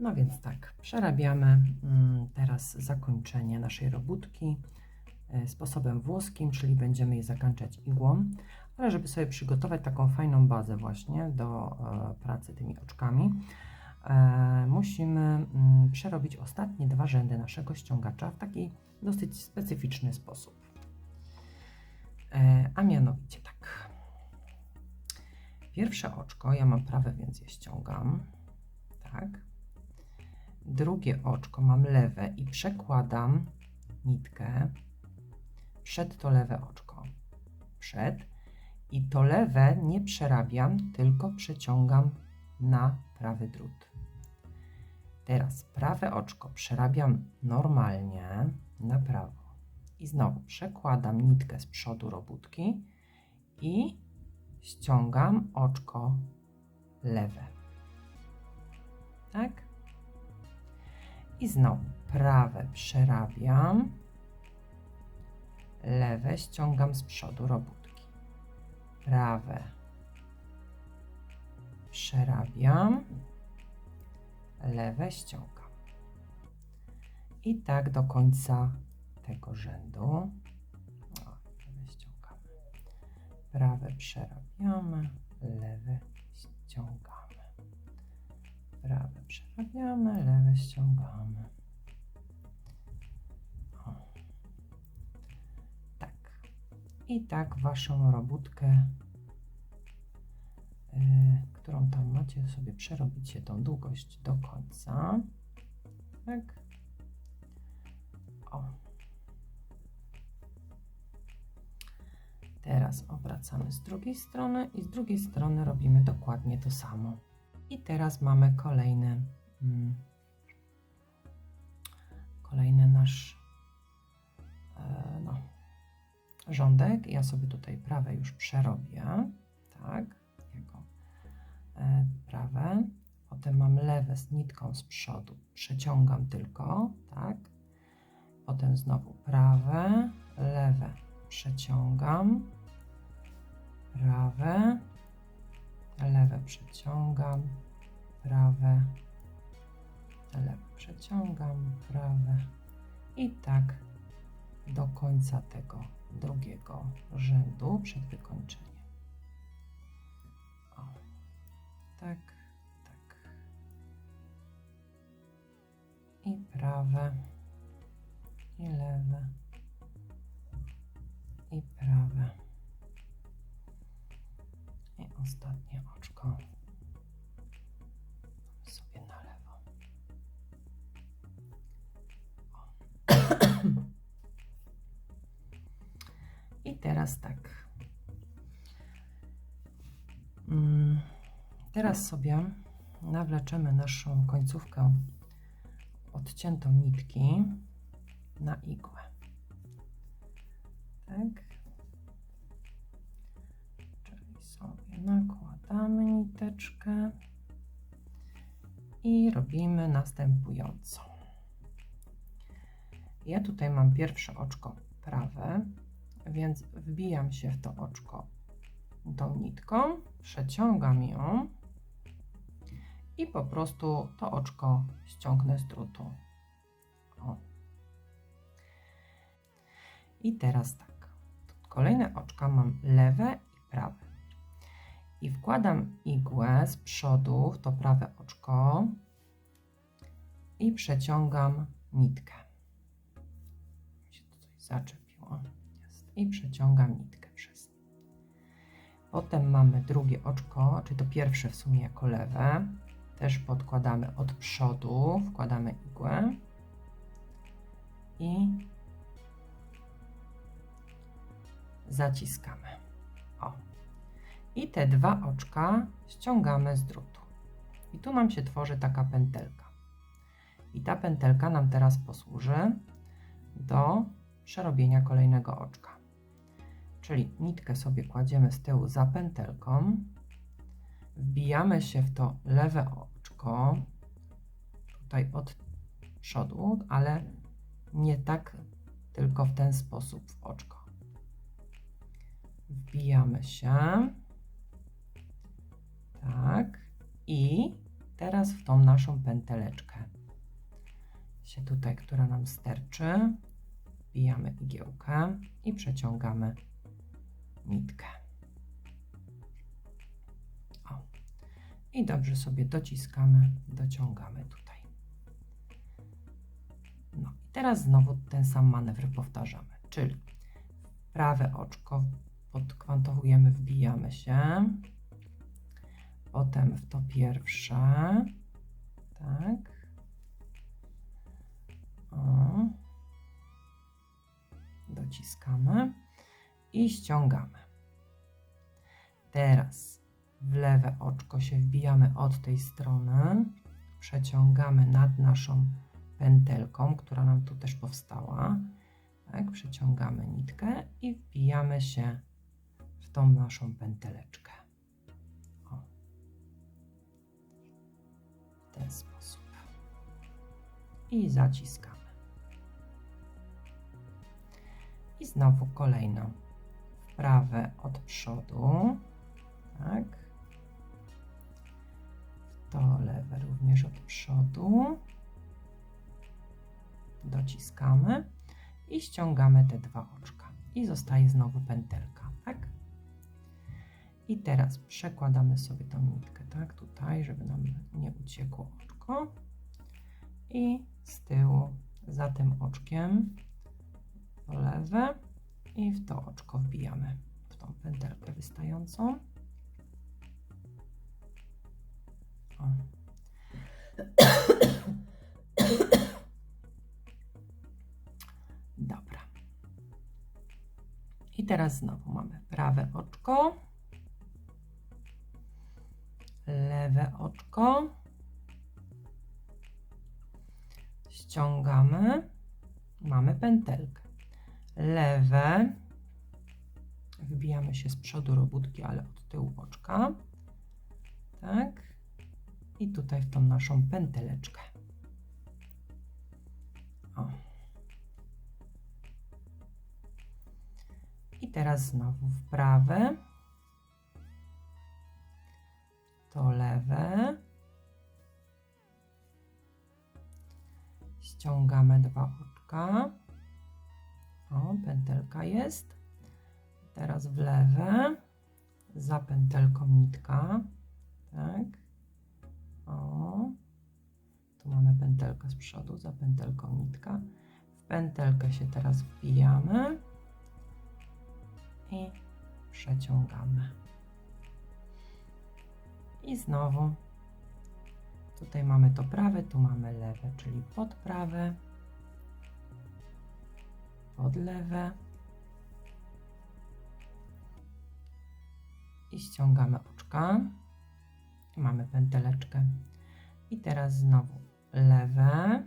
No więc tak, przerabiamy mm, teraz zakończenie naszej robótki e, sposobem włoskim, czyli będziemy je zakończać igłą, ale żeby sobie przygotować taką fajną bazę właśnie do e, pracy tymi oczkami, e, musimy mm, przerobić ostatnie dwa rzędy naszego ściągacza w taki dosyć specyficzny sposób. A mianowicie tak. Pierwsze oczko, ja mam prawe, więc je ściągam. Tak. Drugie oczko mam lewe i przekładam nitkę przed to lewe oczko. Przed. I to lewe nie przerabiam, tylko przeciągam na prawy drut. Teraz prawe oczko przerabiam normalnie na prawo. I znowu przekładam nitkę z przodu robótki i ściągam oczko lewe. Tak? I znowu prawe przerabiam, lewe ściągam z przodu robótki. Prawe przerabiam, lewe ściągam. I tak do końca tego rzędu. Prawe przerabiamy, lewe ściągamy. Prawe przerabiamy, lewe ściągamy. O. Tak. I tak waszą robótkę, yy, którą tam macie, sobie przerobicie tą długość do końca. Tak. O. Teraz obracamy z drugiej strony i z drugiej strony robimy dokładnie to samo. I teraz mamy kolejny, mm, kolejny nasz e, no, rządek. Ja sobie tutaj prawe już przerobię, tak, jako e, prawe. Potem mam lewe z nitką z przodu, przeciągam tylko, tak. Potem znowu prawe, lewe przeciągam, prawe, lewe przeciągam, prawe, lewe przeciągam, prawe i tak do końca tego drugiego rzędu przed wykończeniem. Ostatnie oczko sobie na lewo. I teraz tak. Mm, Teraz sobie nawleczemy naszą końcówkę odciętą nitki na igłę. Tak. I robimy następująco. Ja tutaj mam pierwsze oczko prawe, więc wbijam się w to oczko tą nitką, przeciągam ją i po prostu to oczko ściągnę z drutu. O. I teraz tak. Kolejne oczka mam lewe i prawe. I wkładam igłę z przodu w to prawe oczko i przeciągam nitkę. Się to coś zaczepiło. Jest. I przeciągam nitkę przez. Potem mamy drugie oczko, czy to pierwsze w sumie jako lewe. Też podkładamy od przodu, wkładamy igłę i zaciskamy. I te dwa oczka ściągamy z drutu. I tu nam się tworzy taka pętelka. I ta pętelka nam teraz posłuży do przerobienia kolejnego oczka. Czyli nitkę sobie kładziemy z tyłu za pętelką, wbijamy się w to lewe oczko, tutaj od przodu, ale nie tak, tylko w ten sposób w oczko. Wbijamy się, tak, i teraz w tą naszą pęteleczkę się tutaj, która nam sterczy, wbijamy igiełkę i przeciągamy nitkę. O. I dobrze sobie dociskamy, dociągamy tutaj. No i teraz znowu ten sam manewr powtarzamy, czyli prawe oczko podkwantowujemy, wbijamy się, potem w to pierwsze, tak, o. dociskamy i ściągamy. Teraz w lewe oczko się wbijamy od tej strony, przeciągamy nad naszą pętelką, która nam tu też powstała. Tak, przeciągamy nitkę i wbijamy się w tą naszą pęteleczkę. Ten sposób. I zaciskamy. I znowu kolejno w prawe od przodu. Tak. W to lewe również od przodu. Dociskamy i ściągamy te dwa oczka. I zostaje znowu pętelka? I teraz przekładamy sobie tą nitkę, tak? Tutaj, żeby nam nie uciekło oczko. I z tyłu za tym oczkiem to lewe i w to oczko wbijamy w tą pętelkę wystającą. O. Dobra. I teraz znowu mamy prawe oczko, lewe oczko, ściągamy, mamy pętelkę, lewe, wbijamy się z przodu robótki, ale od tyłu oczka, tak, i tutaj w tą naszą pęteleczkę. O. I teraz znowu w prawe, to lewe, ściągamy dwa oczka, o, pętelka jest, teraz w lewe, za pętelką nitka, tak, o, tu mamy pętelkę z przodu, za pętelką nitka, w pętelkę się teraz wbijamy, i przeciągamy. I znowu tutaj mamy to prawe, tu mamy lewe, czyli pod prawe, pod lewe i ściągamy oczka. Mamy pęteleczkę. I teraz znowu lewe,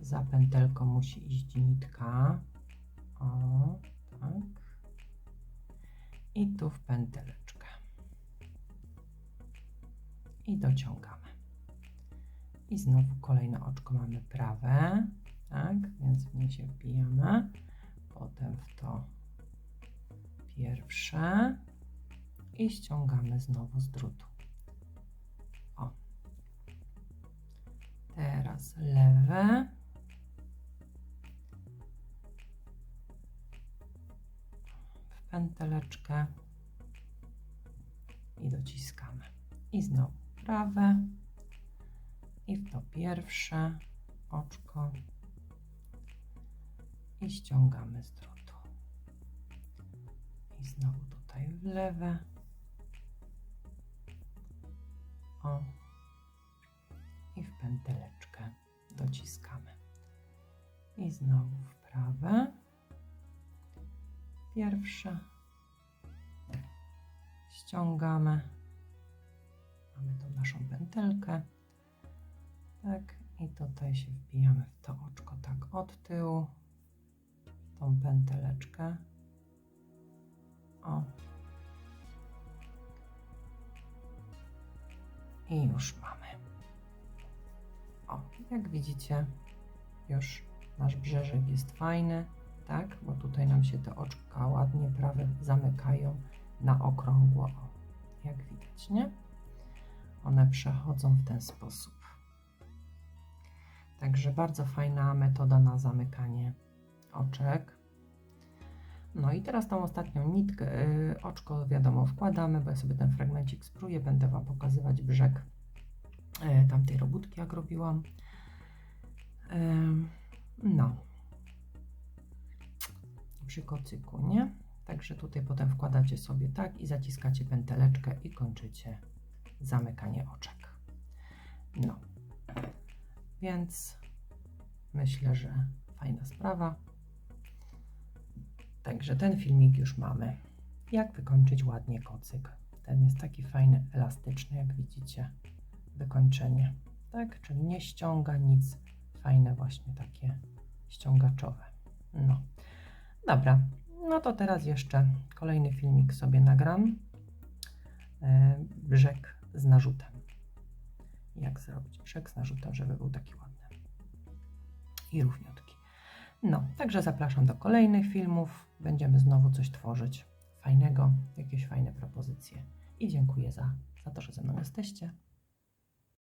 za pętelką musi iść nitka. O, tak i tu w pęteleczkę. I dociągamy. I znowu kolejne oczko mamy prawe, tak, więc w nie się wbijamy. Potem w to pierwsze i ściągamy znowu z drutu. O. Teraz lewe. pęteleczkę i dociskamy. I znowu prawe i w to pierwsze oczko i ściągamy z drutu. I znowu tutaj w lewe. O. I w pęteleczkę dociskamy. I znowu w prawe pierwsze. Ściągamy. Mamy tą naszą pętelkę. Tak, i tutaj się wbijamy w to oczko tak od tyłu, tą pęteleczkę. O. I już mamy. O, jak widzicie, już nasz brzeżek jest fajny tak? Bo tutaj nam się te oczka ładnie prawe zamykają na okrągło, o, jak widać, nie? One przechodzą w ten sposób. Także bardzo fajna metoda na zamykanie oczek. No i teraz tą ostatnią nitkę, yy, oczko wiadomo wkładamy, bo ja sobie ten fragmencik spróję, będę Wam pokazywać brzeg yy, tamtej robótki, jak robiłam. Yy, no. Przy kocyku, nie? Także tutaj potem wkładacie sobie tak i zaciskacie pęteleczkę i kończycie zamykanie oczek. No. Więc myślę, że fajna sprawa. Także ten filmik już mamy. Jak wykończyć ładnie kocyk. Ten jest taki fajny, elastyczny, jak widzicie. Wykończenie. Tak, czyli nie ściąga nic. Fajne właśnie takie ściągaczowe. No. Dobra, no to teraz jeszcze kolejny filmik sobie nagram. E, brzeg z narzutem. Jak zrobić brzeg z narzutem, żeby był taki ładny i równiutki. No, także zapraszam do kolejnych filmów. Będziemy znowu coś tworzyć fajnego, jakieś fajne propozycje. I dziękuję za, za to, że ze mną jesteście.